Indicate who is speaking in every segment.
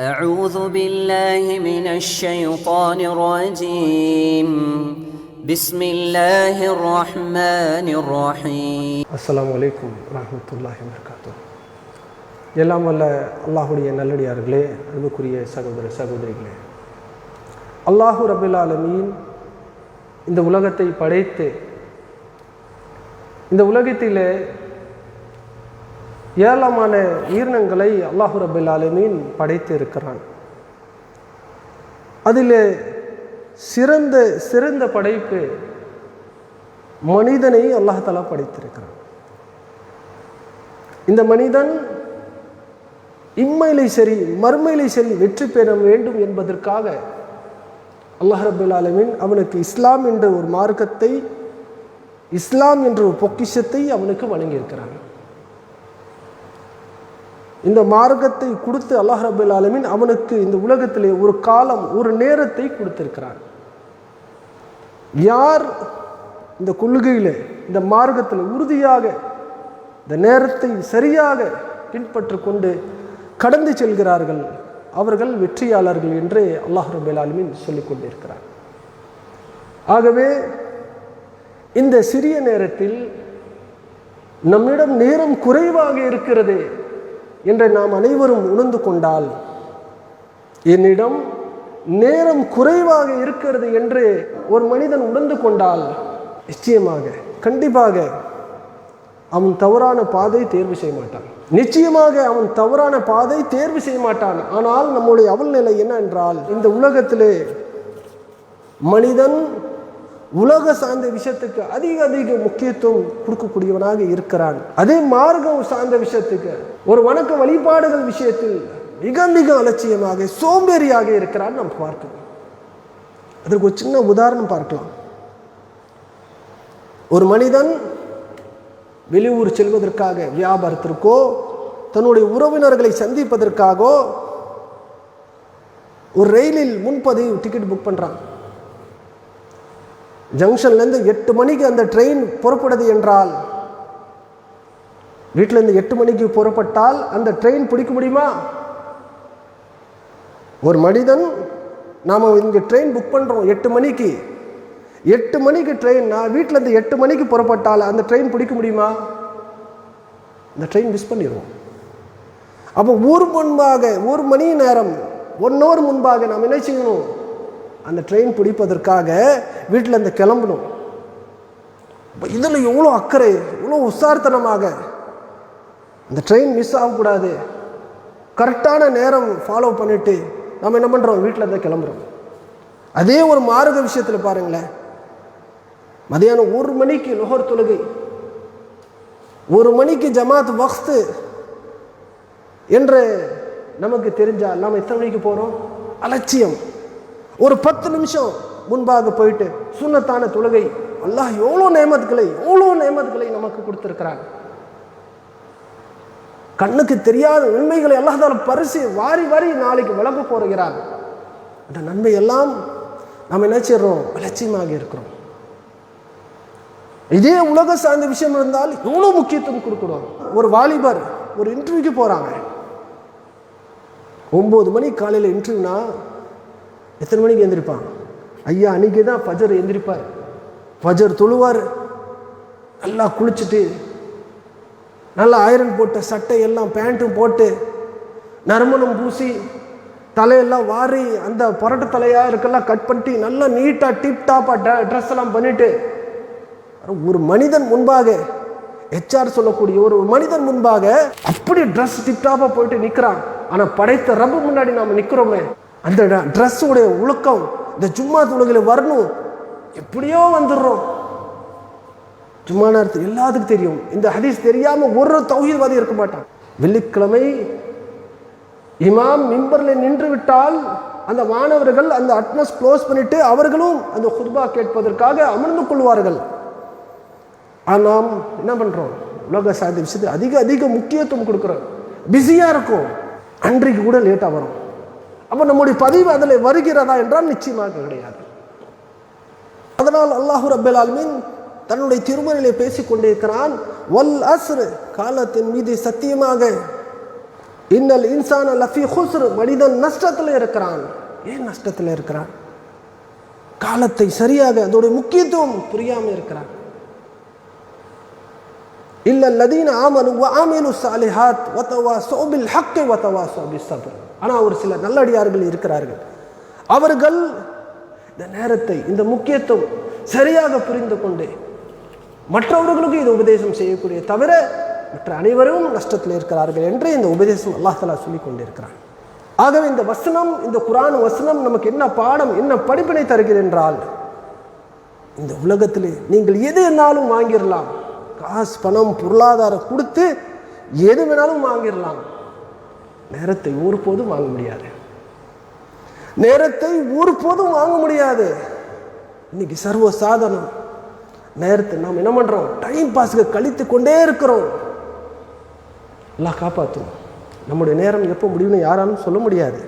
Speaker 1: أعوذ بالله من الشيطان الرجيم بسم الله الرحمن الرحيم
Speaker 2: அஸ்ஸலாமு அலைக்கும் ரஹ்மத்துல்லாஹி வபரகாத்துஹ் எல்லாம் வல்ல அல்லாஹுடைய நல்லடியார்களே அன்புக்குரிய சகோதர சகோதரிகளே அல்லாஹு ரபில் ஆலமீன் இந்த உலகத்தை படைத்து இந்த உலகத்திலே ஏராளமான உயிரினங்களை அல்லாஹு ரபில் ஆலமீன் படைத்து இருக்கிறான் அதிலே சிறந்த சிறந்த படைப்பு மனிதனை அல்லாஹாலா படைத்திருக்கிறான். இந்த மனிதன் இம்மையிலே சரி மறுமையிலே சரி வெற்றி பெற வேண்டும் என்பதற்காக அல்லாஹ் ரபுல் ஆலமின் அவனுக்கு இஸ்லாம் என்ற ஒரு மார்க்கத்தை இஸ்லாம் என்ற ஒரு பொக்கிஷத்தை அவனுக்கு வழங்கியிருக்கிறான். இந்த மார்க்கத்தை கொடுத்து அல்லாஹ் ரபுல் ஆலமின் அவனுக்கு இந்த உலகத்திலே ஒரு காலம் ஒரு நேரத்தை கொடுத்திருக்கிறான். யார் இந்த கொள்கையில் இந்த மார்க்கத்தில் உறுதியாக இந்த நேரத்தை சரியாக பின்பற்று கொண்டு கடந்து செல்கிறார்கள் அவர்கள் வெற்றியாளர்கள் என்று அல்லாஹ் ரபுல் ஆலமின் சொல்லிக் கொண்டிருக்கிறார். ஆகவே இந்த சிறிய நேரத்தில் நம்மிடம் நேரம் குறைவாக இருக்கிறது என்று நாம் அனைவரும் உணர்ந்து கொண்டால் என்னிடம் நேரம் குறைவாக இருக்கிறது என்று ஒரு மனிதன் உணர்ந்து கொண்டால் நிச்சயமாக கண்டிப்பாக அவன் தவறான பாதை தேர்வு செய்ய மாட்டான். நிச்சயமாக அவன் தவறான பாதை தேர்வு செய்ய மாட்டான். ஆனால் நம்முடைய அவல் நிலை என்ன என்றால் இந்த உலகத்திலே மனிதன் உலக சார்ந்த விஷயத்துக்கு அதிக அதிக முக்கியத்துவம் கொடுக்கக்கூடியவனாக இருக்கிறான். அதே மார்க்கம் சார்ந்த விஷயத்துக்கு ஒரு வணக்க வழிபாடுகள் விஷயத்தில் மிக மிக அலட்சியமாக சோம்பேறியாக இருக்கிறான் நாம் பார்க்கணும் அதற்கு ஒரு சின்ன உதாரணம் பார்க்கலாம். ஒரு மனிதன் வெளியூர் செல்வதற்காக வியாபாரத்திற்கோ தன்னுடைய உறவினர்களை சந்திப்பதற்காகோ ஒரு ரயிலில் முன்பதிவு டிக்கெட் புக் பண்ணுறான் ஜங்ஷன்லேருந்து எட்டு மணிக்கு அந்த ட்ரெயின் புறப்படுது என்றால் வீட்டிலேருந்து எட்டு மணிக்கு புறப்பட்டால் அந்த ட்ரெயின் பிடிக்க முடியுமா? ஒரு மனிதன் நாம் இங்கே ட்ரெயின் புக் பண்ணுறோம் எட்டு மணிக்கு. எட்டு மணிக்கு ட்ரெயின் நான் வீட்டிலேருந்து எட்டு மணிக்கு புறப்பட்டால் அந்த ட்ரெயின் பிடிக்க முடியுமா? அந்த ட்ரெயின் மிஸ் பண்ணிடுவோம். அப்போ ஊர் முன்பாக ஒரு மணி நேரம் ஒன் ஹவர் முன்பாக நாம் என்ன செய்யணும்? அந்த ட்ரெயின் பிடிப்பதற்காக வீட்டில் இருந்து கிளம்பணும். இதில் எவ்வளோ அக்கறை எவ்வளோ உசார்த்தனமாக? அந்த ட்ரெயின் மிஸ் ஆகக்கூடாது. கரெக்டான நேரம் ஃபாலோ பண்ணிவிட்டு நம்ம என்ன பண்ணுறோம் வீட்டில் இருந்து கிளம்புறோம். அதே ஒரு மாறுத விஷயத்தில் பாருங்களேன். மதியானம் ஒரு மணிக்கு நுகர் தொழுகை. ஒரு மணிக்கு ஜமாத் வக்து என்று நமக்கு தெரிஞ்சால் நாம் எத்தனை மணிக்கு போகிறோம் அலட்சியம். ஒரு பத்து நிமிஷம் முன்பாக போயிட்டு சுண்ணத்தான தொழுகை. அல்லாஹ் எவ்வளோ நேமத்துக்களை எவ்வளோ நேமத்துக்களை நமக்கு கொடுத்துருக்கிறாங்க கண்ணுக்கு தெரியாத உண்மைகளை அல்லாஹால பரிசு வாரி வாரி நாளைக்கு விளங்க போகிறார் அந்த நன்மை எல்லாம் நாம் என்ன செய்கிறோம் அலட்சியமாக இருக்கிறோம். இதே உலக சார்ந்த விஷயம் இருந்தால் எவ்வளோ முக்கியத்துவம் கொடுக்கணும் ஒரு வாலிபர் ஒரு இன்டர்வியூக்கு போகிறாங்க ஒம்பது மணி காலையில் இன்டர்வியூனா எத்தனை மணிக்கு எழுந்திரிப்பான் ஐயா அன்றைக்கி தான் ஃபஜர் எந்திரிப்பார். ஃபஜர் தொழுவார். நல்லா குளிச்சுட்டு நல்லா ஐரன் போட்ட சட்டை எல்லாம் பேண்ட்டும் போட்டு நறுமணம் பூசி தலையெல்லாம் வாரி அந்த புரட்டு தலையாக இருக்கெல்லாம் கட் பண்ணிட்டு நல்லா நீட்டாக டிப் டாப்பாக ட ட்ரெஸ் எல்லாம் பண்ணிவிட்டு ஒரு மனிதன் முன்பாக ஹெச்ஆர் சொல்லக்கூடிய ஒரு மனிதன் முன்பாக அப்படி ட்ரெஸ் டிப்டாப்பாக போயிட்டு நிற்கிறான் ஆனால் படைத்த ரப்பு முன்னாடி நாம் நிற்கிறோமே அந்த ட்ரெஸ்ஸுடைய ஒழுக்கம் இந்த சும்மா தொழுகையில் வரணும். எப்படியோ வந்துடுறோம். சும்மா நேரத்தில் எல்லாத்துக்கும் தெரியும். இந்த ஹதீஸ் தெரியாமல் ஒரு தௌஹீத்வாதி இருக்க மாட்டான். வெள்ளிக்கிழமை இமாம் மிம்பரில் நின்று விட்டால் அந்த மாணவர்கள் அந்த அட்மஸ் க்ளோஸ் பண்ணிட்டு அவர்களும் அந்த ஹுர்பா கேட்பதற்காக அமர்ந்து கொள்வார்கள். நாம் என்ன பண்ணுறோம் உலக சாதி விஷயத்துக்கு அதிக அதிக முக்கியத்துவம் கொடுக்குறோம். பிஸியாக இருக்கும். அன்றைக்கு கூட லேட்டாக வரும். அப்போ நம்முடைய பதிவு அதில் வருகிறதா என்றால் நிச்சயமாக கிடையாது. அதனால் அல்லாஹு ரபுல் ஆலமின் தன்னுடைய திருமணிலே பேசி கொண்டிருக்கிறான் வல் அஸ்ரு காலத்தின் மீது சத்தியமாக இன்னல் இன்சான லஃபி ஹுஸ்ரு மனிதன் நஷ்டத்தில் இருக்கிறான். ஏன் நஷ்டத்தில் இருக்கிறான்? காலத்தை சரியாக அதோடைய முக்கியத்துவம் புரியாமல் இருக்கிறான். இல்ல லதீன ஆமனு வ சாலிஹாத் வத்தவா சோபில் ஹக்கை வத்தவா சோபி சபர் ஆனால் ஒரு சில நல்லடியார்கள் இருக்கிறார்கள். அவர்கள் இந்த நேரத்தை இந்த முக்கியத்துவம் சரியாக புரிந்து கொண்டு மற்றவர்களுக்கு இது உபதேசம் செய்யக்கூடிய தவிர மற்ற அனைவரும் நஷ்டத்தில் இருக்கிறார்கள் என்று இந்த உபதேசம் அல்லாஹ் தலா சொல்லி கொண்டிருக்கிறான். ஆகவே இந்த வசனம் இந்த குரான் வசனம் நமக்கு என்ன பாடம் என்ன படிப்பினை தருகிறது என்றால் இந்த உலகத்திலே நீங்கள் எது வேணாலும் வாங்கிடலாம் காசு பணம் பொருளாதாரம் கொடுத்து எது வேணாலும் வாங்கிடலாம் நேரத்தை ஒருபோதும் வாங்க முடியாது. நேரத்தை ஒருபோதும் வாங்க முடியாது. இன்னைக்கு சர்வ சாதனம். நேரத்தை நாம் என்ன பண்ணுறோம் டைம் பாஸுக்கு கழித்து கொண்டே இருக்கிறோம். எல்லாம் காப்பாற்றும் நம்முடைய நேரம் எப்போ முடியும்னு யாராலும் சொல்ல முடியாது.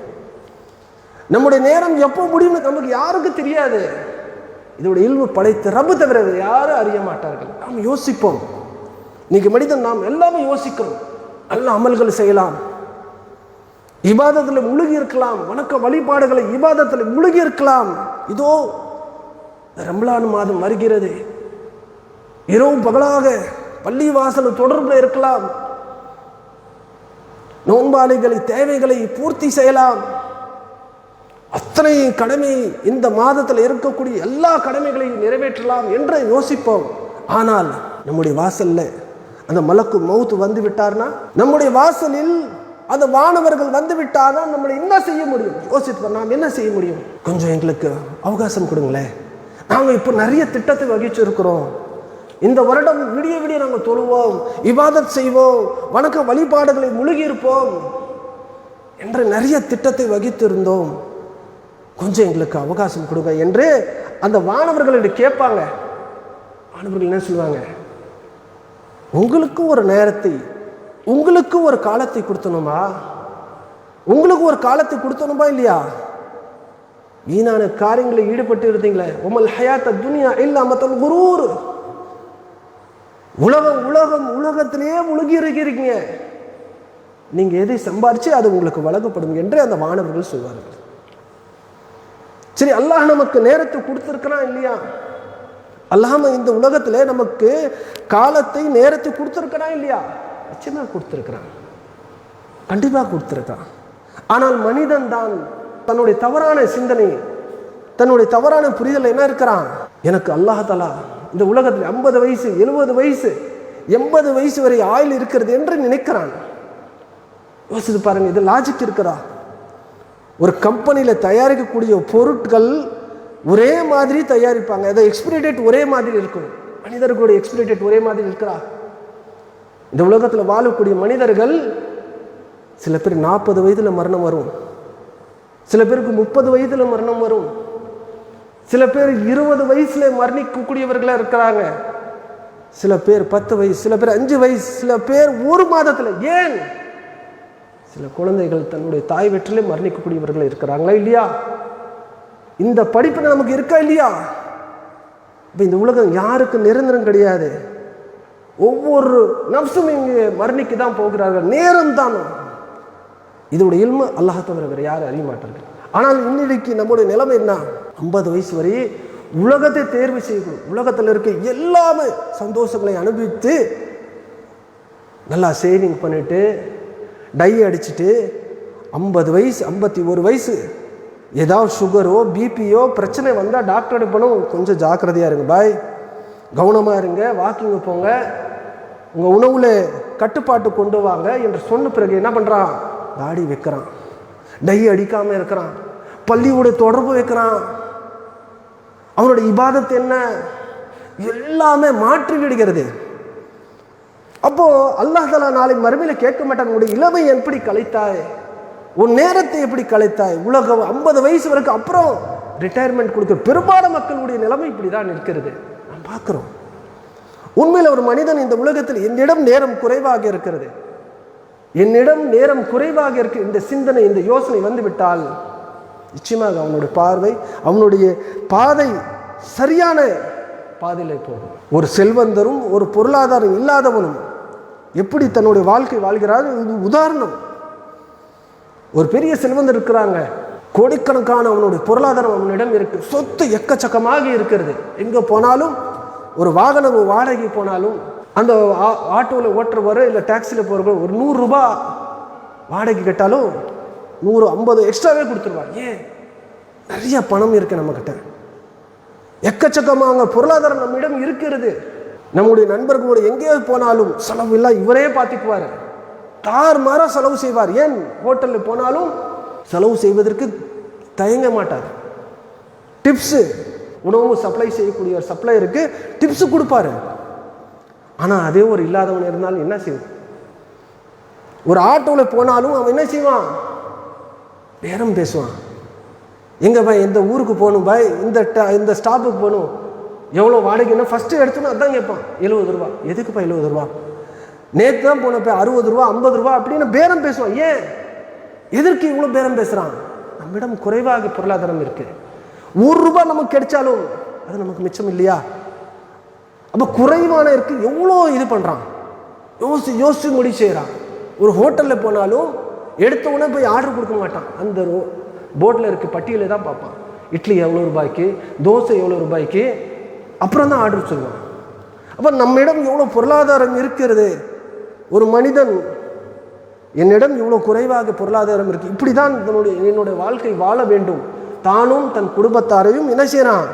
Speaker 2: நம்முடைய நேரம் எப்போ முடியும்னு நமக்கு யாருக்கு தெரியாது. இதோட இல்வு படைத்த ரப்பு தவிர யாரும் அறிய மாட்டார்கள். நாம் யோசிப்போம். இன்னைக்கு மனிதன் நாம் எல்லாமே யோசிக்கிறோம். நல்ல அமல்கள் செய்யலாம். இபாதத்தில் முழுகி இருக்கலாம். வணக்க வழிபாடுகளை இபாதத்தில் முழுகி இருக்கலாம். இதோ ரம்லான் மாதம் வருகிறது. இரவு பகலாக பள்ளி வாசல் தொடர்பில் இருக்கலாம். நோன்பாளிகளை தேவைகளை பூர்த்தி செய்யலாம். அத்தனை கடமை இந்த மாதத்தில் இருக்கக்கூடிய எல்லா கடமைகளையும் நிறைவேற்றலாம் என்று யோசிப்போம். ஆனால் நம்முடைய வாசல்ல அந்த மலக்கு மௌத்து வந்து விட்டார்னா நம்முடைய வாசலில் அந்த வானவர்கள் வந்து விட்டார்னா நம்மளை என்ன செய்ய முடியும்? யோசித்து நாம் என்ன செய்ய முடியும்? கொஞ்சம் எங்களுக்கு அவகாசம் கொடுங்களேன். நாங்கள் இப்போ நிறைய திட்டத்தை வகிச்சிருக்கிறோம். இந்த வருடம் விடிய விடிய நாங்கள் தொழுவோம் விவாதம் செய்வோம் வணக்க வழிபாடுகளை முழுகி இருப்போம் என்று நிறைய திட்டத்தை வகித்திருந்தோம். கொஞ்சம் எங்களுக்கு அவகாசம் கொடுங்க என்று அந்த வானவர்களிடம் கேட்பாங்க. மாணவர்கள் என்ன சொல்லுவாங்க? உங்களுக்கு ஒரு நேரத்தை உங்களுக்கு ஒரு காலத்தை கொடுத்தணுமா? உங்களுக்கு ஒரு காலத்தை கொடுத்தணுமா இல்லையா? வீணான காரியங்களில் ஈடுபட்டு இருந்தீங்களே. உமல் ஹயாத்த துனியா இல்லாமத்தல் குரூர். உலகம் உலகம் உலகத்திலேயே முழுகி இருக்கிறீங்க. நீங்க எதை சம்பாரிச்சு அது உங்களுக்கு வழங்கப்படும் என்று அந்த மாணவர்கள் சொல்வார்கள். சரி அல்லாஹ் நமக்கு நேரத்தை கொடுத்துருக்கிறான் இல்லையா? அல்லாம இந்த உலகத்துல நமக்கு காலத்தை நேரத்தை கொடுத்துருக்கிறான் இல்லையா? நிச்சயமாக கொடுத்துருக்குறான். கண்டிப்பாக கொடுத்துருக்கான் ஆனால் மனிதன் தான் தன்னுடைய தவறான சிந்தனை தன்னுடைய தவறான புரிதல் என்ன இருக்கிறான்? எனக்கு அல்லாஹலா இந்த உலகத்தில் ஐம்பது வயசு எழுபது வயசு எண்பது வயசு வரை ஆயுள் இருக்கிறது என்று நினைக்கிறான். யோசித்து பாருங்க இது லாஜிக் இருக்கிறா ஒரு கம்பெனியில் தயாரிக்கக்கூடிய பொருட்கள் ஒரே மாதிரி தயாரிப்பாங்க. அதை எக்ஸ்பிரி டேட் ஒரே மாதிரி இருக்கும். மனிதர்களுடைய எக்ஸ்பிரி டேட் ஒரே மாதிரி இருக்கிறா இந்த உலகத்தில் வாழக்கூடிய மனிதர்கள் சில பேர் நாற்பது வயதில் மரணம் வரும். சில பேருக்கு முப்பது வயதில் மரணம் வரும். சில பேர் இருபது வயசுல மரணிக்கக்கூடியவர்களாக இருக்கிறாங்க. சில பேர் பத்து வயசு சில பேர் அஞ்சு வயசு சில பேர் ஒரு மாதத்தில். ஏன்? சில குழந்தைகள் தன்னுடைய தாய் வெற்றிலே மரணிக்கக்கூடியவர்கள் இருக்கிறாங்களா இல்லையா? இந்த படிப்பு நமக்கு இருக்கா இல்லையா? இப்போ இந்த உலகம் யாருக்கு நிரந்தரம் கிடையாது. ஒவ்வொரு நப்சும் இங்கே மரணிக்கு தான் போகிறார்கள். நேரம் தான் இதோட இல்மு அல்லாஹ் தவிர வேறு யாரும் அறிய மாட்டார்கள். ஆனால் இன்னைக்கு நம்முடைய நிலைமை என்ன? ஐம்பது வயசு வரை உலகத்தை தேர்வு செய்யணும் உலகத்தில் இருக்க எல்லாமே சந்தோஷங்களை அனுபவித்து நல்லா சேவிங் பண்ணிட்டு டை அடிச்சுட்டு ஐம்பது வயசு ஐம்பத்தி ஒரு வயசு ஏதாவது சுகரோ பிபியோ பிரச்சனை வந்தால் டாக்டர் போனோம். கொஞ்சம் ஜாக்கிரதையாக இருங்க. பாய் கவனமாக இருங்க வாக்கிங் போங்க உங்கள் உணவில் கட்டுப்பாட்டு கொண்டு வாங்க என்று சொன்ன பிறகு என்ன பண்ணுறான் தாடி வைக்கிறான். டை அடிக்காமல் இருக்கிறான். பள்ளியோட தொடர்பு வைக்கிறான். அவனுடைய இபாதத்து என்ன? எல்லாமே மாற்றி விடுகிறது. அப்போ அல்லாஹ் தலா நாளை மறுமையில் கேட்க மாட்டான் உன்னுடைய இளமை எப்படி கலைத்தாய் உன் நேரத்தை எப்படி கலைத்தாய் உலகம் ஐம்பது வயசு வரைக்கும் அப்புறம் ரிட்டையர்மெண்ட் கொடுக்க பெரும்பாலான மக்களுடைய நிலைமை இப்படி தான் இருக்கிறது. பார்க்குறோம். உண்மையில் ஒரு மனிதன் இந்த உலகத்தில் என்னிடம் நேரம் குறைவாக இருக்கிறது. என்னிடம் நேரம் குறைவாக இருக்க. இந்த சிந்தனை இந்த யோசனை வந்துவிட்டால் நிச்சயமாக அவனுடைய பார்வை அவனுடைய பாதை சரியான பாதையில் போகும். ஒரு செல்வந்தரும் ஒரு பொருளாதாரம் இல்லாதவனும் எப்படி தன்னுடைய வாழ்க்கை வாழ்கிறார்? இது உதாரணம். ஒரு பெரிய செல்வந்தர் இருக்கிறாங்க. கோடிக்கணக்கான அவனுடைய பொருளாதாரம் அவனிடம் இருக்கு. சொத்து எக்கச்சக்கமாக இருக்கிறது. எங்கே போனாலும் ஒரு வாகனம் வாடகை போனாலும் அந்த ஆட்டோவில் ஓட்டுறவர் இல்லை டாக்ஸியில் போகிறவர் ஒரு நூறுரூபா வாடகை கேட்டாலும் நூறு ஐம்பது எக்ஸ்ட்ராவே கொடுத்துருவார். ஏன்? நிறைய பணம் இருக்கு நம்மக்கிட்ட எக்கச்சக்கமாக பொருளாதாரம் நம்மிடம் இருக்கிறது. நம்முடைய நண்பர்களோட எங்கேயாவது போனாலும் செலவு இல்லை இவரே பார்த்துக்குவார் தார் மாற செலவு செய்வார். ஏன்? ஹோட்டலில் போனாலும் செலவு செய்வதற்கு தயங்க மாட்டார். டிப்ஸு உணவு சப்ளை செய்யக்கூடிய ஒரு சப்ளையருக்கு டிப்ஸு கொடுப்பாரு. ஆனால் அதே ஒரு இல்லாதவன் இருந்தாலும் என்ன செய்வான்? ஒரு ஆட்டோவில் போனாலும் அவன் என்ன செய்வான்? பேரம் பேசுவான். எங்கே பாய் இந்த ஊருக்கு போகணும் பாய்? இந்த ட- இந்த ஸ்டாப்புக்கு போகணும். எவ்வளோ வாடகைன்னா ஃபஸ்ட்டு எடுத்தோன்னா அதான் கேட்பான். எழுபது ரூபா. எதுக்குப்பா எழுபது ரூபா? நேற்று தான் போனப்ப அறுபது ரூபா ஐம்பது ரூபா அப்படின்னு பேரம் பேசுவான். ஏன்? எதற்கு இவ்வளோ பேரம் பேசுகிறான் நம்மிடம் குறைவாக பொருளாதாரம் இருக்குது ஒரு ரூபாய் நமக்கு கிடைச்சாலும் அது நமக்கு மிச்சம் இல்லையா? அப்போ குறைவான இருக்கு. எவ்வளோ இது பண்ணுறான் யோசி யோசிச்சு முடி செய்கிறான் ஒரு ஹோட்டலில் போனாலும் எடுத்த உடனே போய் ஆர்டர் கொடுக்க மாட்டான். அந்த ரோ போர்டில் இருக்க பட்டியலை தான் பார்ப்பான். இட்லி எவ்வளோ ரூபாய்க்கு? தோசை எவ்வளோ ரூபாய்க்கு? அப்புறம் தான் ஆர்டர் சொல்லுவான். அப்போ நம்மிடம் எவ்வளோ பொருளாதாரம் இருக்கிறது? ஒரு மனிதன் என்னிடம் இவ்வளோ குறைவாக பொருளாதாரம் இருக்குது இப்படி தான் என்னுடைய என்னுடைய வாழ்க்கை வாழ வேண்டும். தானும் தன் குடும்பத்தாரையும் என்ன செய்கிறான்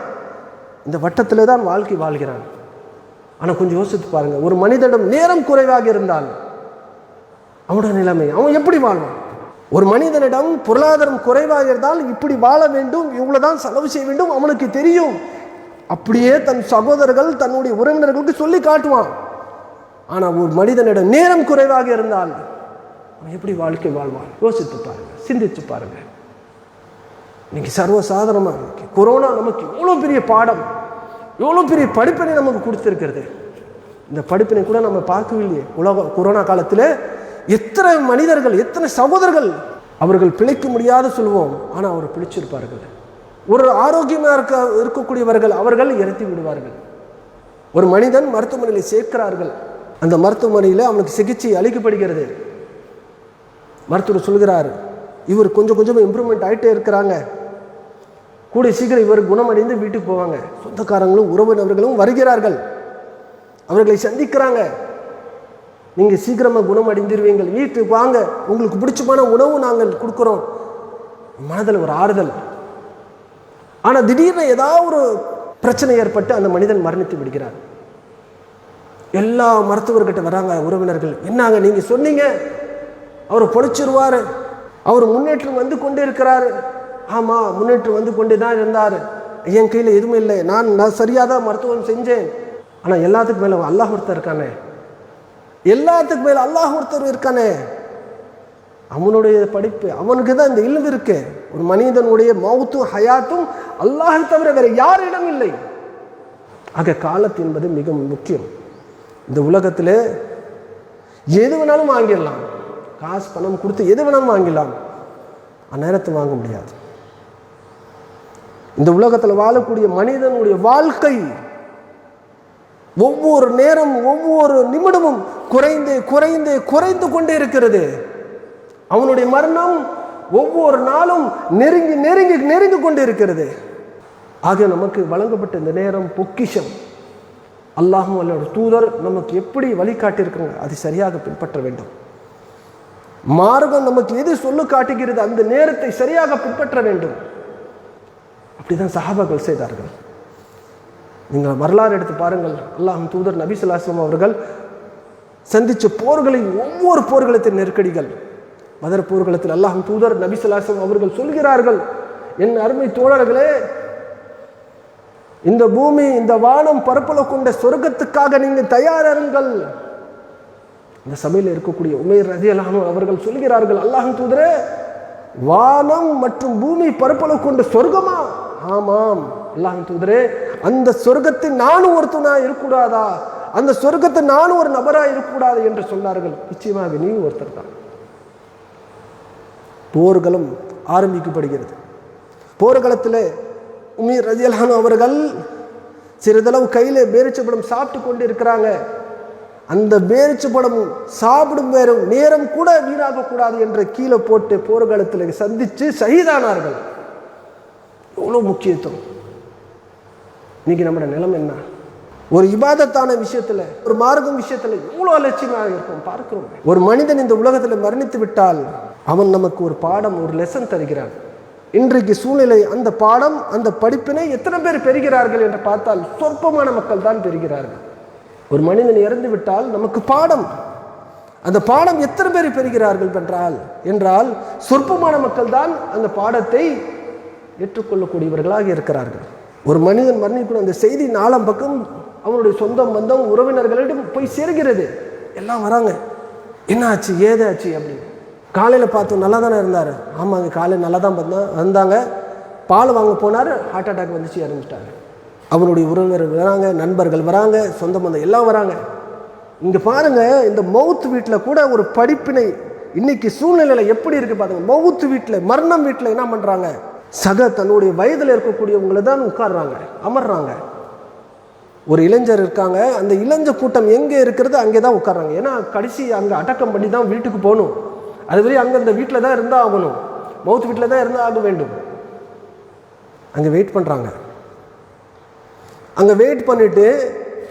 Speaker 2: இந்த வட்டத்தில் தான் வாழ்க்கை வாழ்கிறான். ஆனால் கொஞ்சம் யோசித்து பாருங்கள் ஒரு மனிதனிடம் நேரம் குறைவாக இருந்தால் அவனோட நிலைமை அவன் எப்படி வாழ்வான்? ஒரு மனிதனிடம் பொருளாதாரம் குறைவாக இருந்தால் இப்படி வாழ வேண்டும் இவ்வளவுதான் செலவு செய்ய வேண்டும் அவனுக்கு தெரியும். அப்படியே தன் சகோதரர்கள் தன்னுடைய உறவினர்களுக்கு சொல்லி காட்டுவான். ஆனால் ஒரு மனிதனிடம் நேரம் குறைவாக இருந்தால் அவன் எப்படி வாழ்க்கை வாழ்வான்? யோசித்து பாருங்கள் சிந்தித்து பாருங்கள் இன்னைக்கு சர்வசாதாரணமாக இருக்கு கொரோனா நமக்கு எவ்வளோ பெரிய பாடம் எவ்வளோ பெரிய படிப்பினை நமக்கு கொடுத்துருக்கிறது. இந்த படிப்பினை கூட நம்ம பார்க்கவில்லையே. உலக கொரோனா காலத்தில் எத்தனை மனிதர்கள் எத்தனை சகோதரர்கள் அவர்கள் பிழைக்க முடியாத சொல்லுவோம் ஆனால் அவர் பிழைச்சிருப்பார்கள். ஒரு ஆரோக்கியமாக இருக்க இருக்கக்கூடியவர்கள் அவர்கள் இறத்தி விடுவார்கள். ஒரு மனிதன் மருத்துவமனையில் சேர்க்கிறார்கள். அந்த மருத்துவமனையில் அவனுக்கு சிகிச்சை அளிக்கப்படுகிறது. மருத்துவர் சொல்கிறார் இவர் கொஞ்சம் கொஞ்சமாக இம்ப்ரூவ்மெண்ட் ஆகிட்டே இருக்கிறாங்க. கூடிய சீக்கிரம் இவர் குணமடைந்து வீட்டுக்கு போவாங்க. சொந்தக்காரங்களும் உறவினர்களும் வருகிறார்கள். அவர்களை சந்திக்கிறாங்க. நீங்கள் சீக்கிரமாக குணமடைந்துருவீங்கள் வீட்டுக்கு வாங்க. உங்களுக்கு பிடிச்சமான உணவு நாங்கள் கொடுக்குறோம். மனதில் ஒரு ஆறுதல். ஆனால் திடீர்னு ஏதாவது ஒரு பிரச்சனை ஏற்பட்டு அந்த மனிதன் மரணித்து விடுகிறார். எல்லா மருத்துவர்கிட்ட வராங்க உறவினர்கள். என்னாங்க நீங்கள் சொன்னீங்க? அவர் பொழைச்சிருவார். அவர் முன்னேற்றம் வந்து கொண்டு இருக்கிறாரு ஆமாம் முன்னேற்றம் வந்து கொண்டே தான் இருந்தார். என் கையில் எதுவுமே இல்லை. நான் நான் சரியாக தான் மருத்துவம் செஞ்சேன். ஆனால் எல்லாத்துக்கும் மேலே அல்லாஹ் ஒருத்தர் இருக்கானே. எல்லாத்துக்கும் மேலே அல்லாஹ் ஒருத்தர் இருக்கானே. அவனுடைய படிப்பு அவனுக்கு தான் இந்த இல்மு இருக்கு. ஒரு மனிதனுடைய மௌத்தும் ஹயாத்தும் அல்லாஹை தவிர வேறு யாரிடம் இல்லை. ஆக காலத்து என்பது மிக முக்கியம். இந்த உலகத்தில் எது வேணாலும் வாங்கிடலாம். காசு பணம் கொடுத்து எது வேணாலும் வாங்கிடலாம். அந்நேரத்தை வாங்க முடியாது. இந்த உலகத்தில் வாழக்கூடிய மனிதனுடைய வாழ்க்கை ஒவ்வொரு நேரம் ஒவ்வொரு நிமிடமும் குறைந்து குறைந்து குறைந்து கொண்டே இருக்கிறது. அவனுடைய மரணம் ஒவ்வொரு நாளும் நெருங்கி நெருங்கி நெருங்கி கொண்டு இருக்கிறது. ஆக நமக்கு வழங்கப்பட்ட இந்த நேரம் பொக்கிஷம். அல்லாஹும் அல்லோட தூதர் நமக்கு எப்படி வழிகாட்டியிருக்காங்க அதை சரியாக பின்பற்ற வேண்டும். மார்க்கம் நமக்கு எது சொல்லு காட்டுகிறது அந்த நேரத்தை சரியாக பின்பற்ற வேண்டும். அப்படிதான் சஹாபாக்கள் செய்தார்கள். நீங்கள் வரலாறு எடுத்து பாருங்கள். அல்லாஹ் தூதர் நபி அவர்கள் சந்தித்த போர்களின் ஒவ்வொரு போர்களத்தின் நெருக்கடிகள் மதர் போர்க்களத்தில் அல்லாஹ் தூதர் நபி அவர்கள் சொல்கிறார்கள் என் அருமை தோழர்களே இந்த பூமி இந்த வானம் பரப்பல கொண்ட சொர்க்கத்துக்காக நீங்கள் தயாரிருங்கள். இந்த சபையில் இருக்கக்கூடிய உமேர் அல்லாமல் அவர்கள் சொல்கிறார்கள் அல்லாஹ் தூதரே வானம் மற்றும் பூமி பரப்பல கொண்ட சொர்க்கமா? ஆமாம். அல்லாஹ் தூதரே அந்த சொர்க்கத்தில் நானும் ஒருத்தனா இருக்கக்கூடாதா? அந்த சொர்க்கத்தை நானும் ஒரு நபரா இருக்கக்கூடாது என்று சொன்னார்கள். நிச்சயமாக நீ ஒருத்தர் தான். போர்களும் ஆரம்பிக்கப்படுகிறது. போர்க்களத்தில் உமீர் ரஜியலானு அவர்கள் சிறிதளவு கையில் பேரிச்சப்படம் சாப்பிட்டு கொண்டு இருக்கிறாங்க அந்த பேரிச்சு படம் சாப்பிடும் நேரம் நேரம் கூட வீணாகக்கூடாது என்று கீழே போட்டு போர்க்களத்தில் சந்தித்து சகிதானார்கள் எவ்வளோ முக்கியத்துவம்? இன்னைக்கு நம்மளோட நிலைமை என்ன? ஒரு இபாதத்தான விஷயத்துல ஒரு மார்க்கம் விஷயத்துல எவ்வளோ அலட்சியமாக இருக்கும் பார்க்கிறோம். ஒரு மனிதன் இந்த உலகத்தில் மரணித்து விட்டால் அவன் நமக்கு ஒரு பாடம் ஒரு லெசன் தருகிறான். இன்றைக்கு சூழ்நிலை அந்த பாடம் அந்த படிப்பினை எத்தனை பேர் பெறுகிறார்கள் என்று பார்த்தால் சொற்பமான மக்கள் தான் பெறுகிறார்கள். ஒரு மனிதன் இறந்து விட்டால் நமக்கு பாடம். அந்த பாடம் எத்தனை பேர் பெறுகிறார்கள் என்றால் என்றால் சொற்பமான மக்கள் தான் அந்த பாடத்தை ஏற்றுக்கொள்ளக்கூடியவர்களாக இருக்கிறார்கள். ஒரு மனிதன் மரணிக்கணும் அந்த செய்தி நாலாம் பக்கம் அவனுடைய சொந்தம் பந்தம் உறவினர்களிடம் போய் சேர்கிறது. எல்லாம் வராங்க. என்ன ஆச்சு ஏதாச்சு? அப்படின்னு. காலையில் பார்த்தோம் நல்லா தானே இருந்தார். ஆமாங்க காலையில் நல்லா தான் பார்த்தா வந்தாங்க. பால் வாங்க போனார். ஹார்ட் அட்டாக் வந்துச்சு இறந்துட்டாரு. அவனுடைய உறவினர்கள் வராங்க நண்பர்கள் வராங்க சொந்த பந்தம் எல்லாம் வராங்க. இங்கே பாருங்க இந்த மவுத் வீட்டில் கூட ஒரு படிப்பினை இன்னைக்கு சூழ்நிலையில் எப்படி இருக்கு பாருங்க. மவுத்து வீட்டில் மரணம் வீட்டில் என்ன பண்ணுறாங்க சக தன்னுடைய வயதில் இருக்கக்கூடியவங்களை தான் உட்கார்றாங்க அமர்றாங்க. ஒரு இளைஞர் இருக்காங்க அந்த இளைஞ கூட்டம் எங்கே இருக்கிறது அங்கே தான் உட்கார்றாங்க. ஏன்னா கடைசி அங்கே அடக்கம் பண்ணி தான் வீட்டுக்கு போகணும். அதுவரை அங்கே அந்த வீட்டில் தான் இருந்தால் ஆகணும். மவுத் வீட்டில் தான் இருந்தால் ஆக வேண்டும். அங்கே வெயிட் பண்ணுறாங்க அங்கே வெயிட் பண்ணிவிட்டு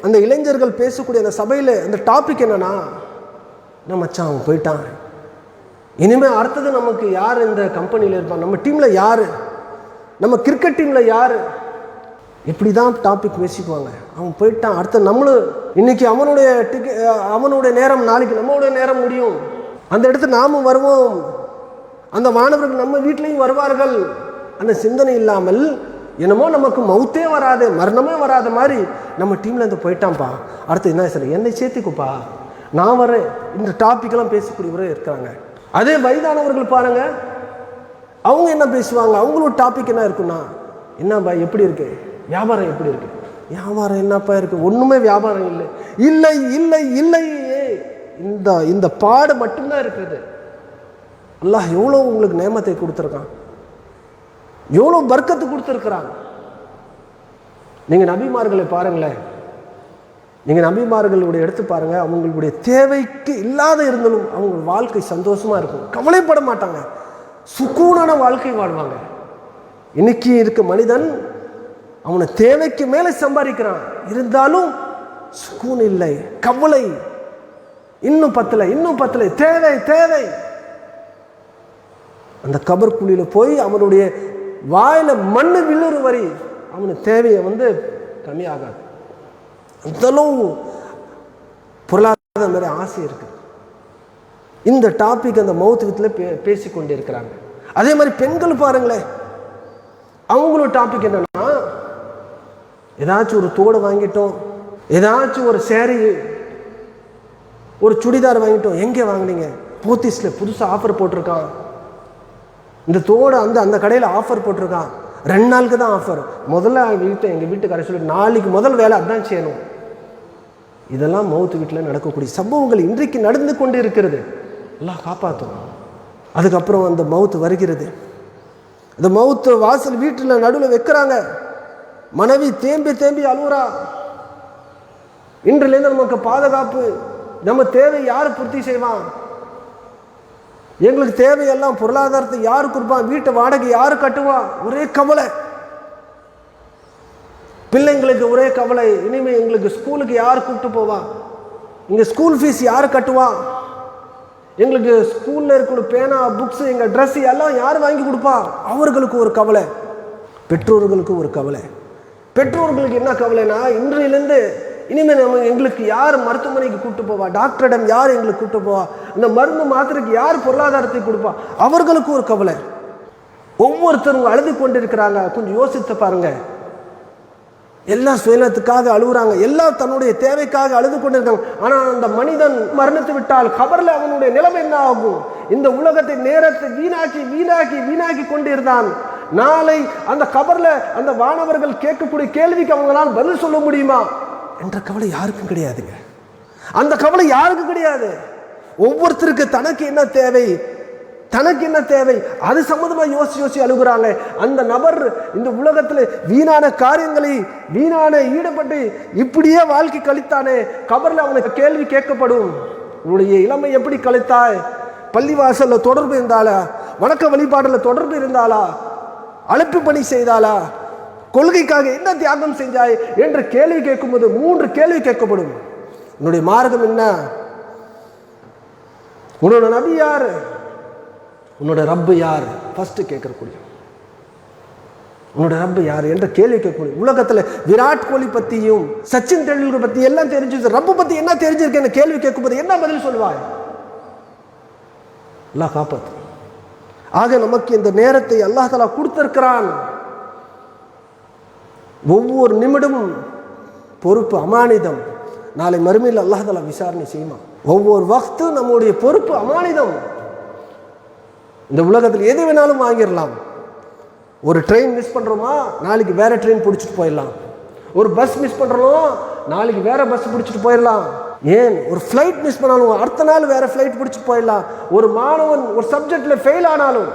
Speaker 2: அந்த இளைஞர்கள் பேசக்கூடிய அந்த சபையில் அந்த டாபிக் என்னென்னா என்ன மச்சான் அவன் போயிட்டான். இனிமேல் அடுத்தது நமக்கு யார் இந்த கம்பெனியில் இருப்பான் நம்ம டீமில் யார்? நம்ம கிரிக்கெட் டீமில் யார்? இப்படி தான் டாபிக் பேசிக்குவாங்க? அவன் போயிட்டான் அடுத்த நம்மளும் இன்னைக்கு அவனுடைய டிக்கெ அவனுடைய நேரம் நாளைக்கு நம்மளுடைய நேரம் முடியும். அந்த இடத்துல நாமும் வருவோம். அந்த மாணவர்கள் நம்ம வீட்லேயும் வருவார்கள். அந்த சிந்தனை இல்லாமல் என்னமோ நமக்கு மவுத்தே வராது மரணமே வராத மாதிரி நம்ம டீமில் இருந்து போயிட்டான்ப்பா அடுத்து என்ன சார் என்னை சேர்த்துக்குப்பா. நான் வரேன். இந்த டாபிக்லாம் பேசக்கூடியவரே இருக்கிறாங்க. அதே வயதானவர்கள் பாருங்கள் அவங்க என்ன பேசுவாங்க அவங்களோட டாபிக் என்ன இருக்குன்னா என்னப்பா எப்படி இருக்கு? வியாபாரம் எப்படி இருக்கு? வியாபாரம் என்னப்பா இருக்கு? ஒண்ணுமே வியாபாரம் இல்லை. இல்லை இல்லை இல்லை. இந்த இந்த பாடு மட்டும்தான் இருக்குது. அல்லாஹ் எவ்வளோ உங்களுக்கு நேமத்தை கொடுத்துருக்கான்? எவ்வளோ பர்க்கத்து கொடுத்துருக்குறாங்க நீங்கள் நபிமார்களை பாருங்களேன். நீங்கள் நபிமார்களுடைய எடுத்து பாருங்க. அவங்களுடைய தேவைக்கு இல்லாத இருந்தாலும் அவங்க வாழ்க்கை சந்தோஷமா இருக்கும். கவலைப்பட மாட்டாங்க. சுக்கூனான வாழ்க்கை வாழ்வாங்க. இன்னைக்கு இருக்க மனிதன் அவனை தேவைக்கு மேலே சம்பாதிக்கிறான். இருந்தாலும் சுக்கூன் இல்லை கவலை. இன்னும் பத்தலை இன்னும் பத்தலை. தேவை தேவை. அந்த கபர் குழியில் போய் அவனுடைய வாயில மண்ணு விழுறு வரி அவனுக்கு தேவையை வந்து கம்மியாகாது. அந்தளவு பொருளாதார மாதிரி ஆசை இருக்குது இந்த டாபிக் அந்த மவுத் வித்தில் பே பேசி கொண்டு இருக்கிறாங்க அதே மாதிரி பெண்கள் பாருங்களேன் அவங்களோட டாபிக் என்னன்னா ஏதாச்சும் ஒரு தோடு வாங்கிட்டோம் ஏதாச்சும் ஒரு சேரீ ஒரு சுடிதார் வாங்கிட்டோம் எங்கே வாங்குனீங்க? போத்தீஸில் புதுசாக ஆஃபர் போட்டிருக்கான். இந்த தோடு அந்த அந்த கடையில் ஆஃபர் போட்டிருக்கான். ரெண்டு நாளுக்கு தான் ஆஃபர் முதல்ல வீட்டை எங்கள் வீட்டுக்கார சொல்லி நாளைக்கு முதல் வேலை அதான் செய்யணும். இதெல்லாம் மவுத்து வீட்டில் நடக்கக்கூடிய சம்பவங்கள் இன்றைக்கு நடந்து கொண்டு இருக்கிறது எல்லாம் காப்பாற்றும் அதுக்கப்புறம் அந்த மவுத்து வருகிறது. அந்த மவுத்து வாசல் வீட்டில் நடுவில் வைக்கிறாங்க. மனைவி தேம்பி தேம்பி அழுவுறா. இன்றிலேருந்து நமக்கு பாதுகாப்பு நம்ம தேவை யார் பூர்த்தி செய்வான்? எங்களுக்கு தேவையெல்லாம் பொருளாதாரத்தை யார் கொடுப்பான்? வீட்டு வாடகை யார் கட்டுவா? ஒரே கவலை. பிள்ளைங்களுக்கு ஒரே கவலை. இனிமேல் எங்களுக்கு ஸ்கூலுக்கு யார் கூப்பிட்டு போவா? இங்கே ஸ்கூல் ஃபீஸ் யார் கட்டுவா? எங்களுக்கு ஸ்கூலில் இருக்கிற பேனா புக்ஸு எங்கள் ட்ரெஸ் எல்லாம் யார் வாங்கி கொடுப்பா? அவர்களுக்கு ஒரு கவலை. பெற்றோர்களுக்கு ஒரு கவலை. பெற்றோர்களுக்கு என்ன கவலைனா இன்றையிலேருந்து இனிமேல் நம்ம எங்களுக்கு யார் மருத்துவமனைக்கு கூப்பிட்டு போவா? டாக்டரிடம் யார் எங்களுக்கு கூப்பிட்டு போவா? இந்த மருந்து மாத்திரைக்கு யார் பொருளாதாரத்தை கொடுப்பா? அவர்களுக்கு ஒரு கவலை. ஒவ்வொருத்தரும் அழுது கொண்டிருக்கிறாங்க. கொஞ்சம் யோசித்து பாருங்கள் எல்லாம் சுயநலத்துக்காக அழுகுறாங்க. எல்லாம் தன்னுடைய தேவைக்காக அழுது கொண்டிருக்காங்க. ஆனால் அந்த மனிதன் மரணித்து விட்டால் கபரில் அவனுடைய நிலைமை என்ன ஆகும்? இந்த உலகத்தை நேரத்தை வீணாக்கி வீணாக்கி வீணாக்கி கொண்டிருந்தான். நாளை அந்த கபரில் அந்த வானவர்கள் கேட்கக்கூடிய கேள்விக்கு அவங்களால் பதில் சொல்ல முடியுமா? என்ற கவலை யாருக்கும் கிடையாதுங்க. அந்த கவலை யாருக்கும் கிடையாது. ஒவ்வொருத்தருக்கு தனக்கு என்ன தேவை? தனக்கு என்ன தேவை? அது சம்மந்தமாக யோசிச்சு யோசிச்சு அழுகுறாங்க. அந்த நபர் இந்த உலகத்தில் வீணான காரியங்களை வீணான ஈடுபட்டு இப்படியே வாழ்க்கை கழித்தானே கபரில் அவனுக்கு கேள்வி கேட்கப்படும். உன்னுடைய இளமை எப்படி கழித்தாய்? பள்ளிவாசலில் தொடர்பு இருந்தாளா? வணக்க வழிபாடில் தொடர்பு இருந்தாளா? அழைப்பு பணி செய்தாளா? கொள்கைக்காக என்ன தியாகம் செஞ்சாய்? என்ற கேள்வி கேட்கும்போது மூன்று கேள்வி கேட்கப்படும். உன்னுடைய மார்க்கம் என்ன? உன்னோட நபி யார்? உன்னோட ரப்பு யார்? ஃபஸ்ட்டு கேட்கக்கூடிய உன்னோட ரப்பு யார் என்ற கேள்வி கேட்கக்கூடிய. உலகத்தில் விராட் கோலி பற்றியும் சச்சின் டெண்டுல்கர் பற்றி எல்லாம் தெரிஞ்சு ரப்பு பற்றி என்ன தெரிஞ்சிருக்கேன்னு கேள்வி கேட்கும்போது என்ன பதில் சொல்லுவாய் எல்லாம் காப்பாத்து. ஆக நமக்கு இந்த நேரத்தை அல்லாஹ் தலா கொடுத்திருக்கிறான். ஒவ்வொரு நிமிடமும் பொறுப்பு அமானிதம். நாளை மறுமையில் அல்லாஹ் தலா விசாரணை செய்யுமா ஒவ்வொரு வக்து நம்முடைய பொறுப்பு அமானிதம். இந்த உலகத்தில் எது வேணாலும் வாங்கிடலாம். ஒரு ட்ரெயின் மிஸ் பண்ணுறோமா நாளைக்கு வேறு ட்ரெயின் பிடிச்சிட்டு போயிடலாம். ஒரு பஸ் மிஸ் பண்ணுறோம் நாளைக்கு வேறு பஸ் பிடிச்சிட்டு போயிடலாம். ஏன்? ஒரு ஃப்ளைட் மிஸ் பண்ணாலும் அடுத்த நாள் வேறு ஃப்ளைட் பிடிச்சிட்டு போயிடலாம். ஒரு மாணவன் ஒரு சப்ஜெக்டில் ஃபெயில் ஆனாலும்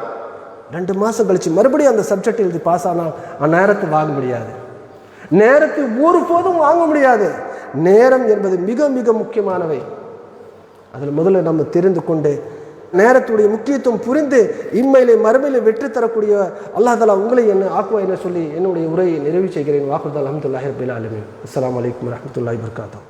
Speaker 2: ரெண்டு மாதம் கழித்து மறுபடியும் அந்த சப்ஜெக்ட் எழுதி பாஸ் ஆனால் அந்நேரத்தை வாங்க முடியாது. நேரத்தை ஒரு போதும் வாங்க முடியாது. நேரம் என்பது மிக மிக முக்கியமானவை. அதில் முதல்ல நம்ம தெரிந்து கொண்டு நேரத்துடைய முக்கியத்துவம் புரிந்து இம்மையிலே மறுமையிலே வெற்றி தரக்கூடிய அல்லாஹ் தலா உங்களை என்ன ஆக்குவா என்ன சொல்லி என்னுடைய உரையை நிறைவு செய்கிறேன். வாக்குதல் அஹமதுல்லாஹி ரபில் அலமின் அஸ்லாம் வலைக்கம் வரமத்துல்லாஹி வர்காத்தா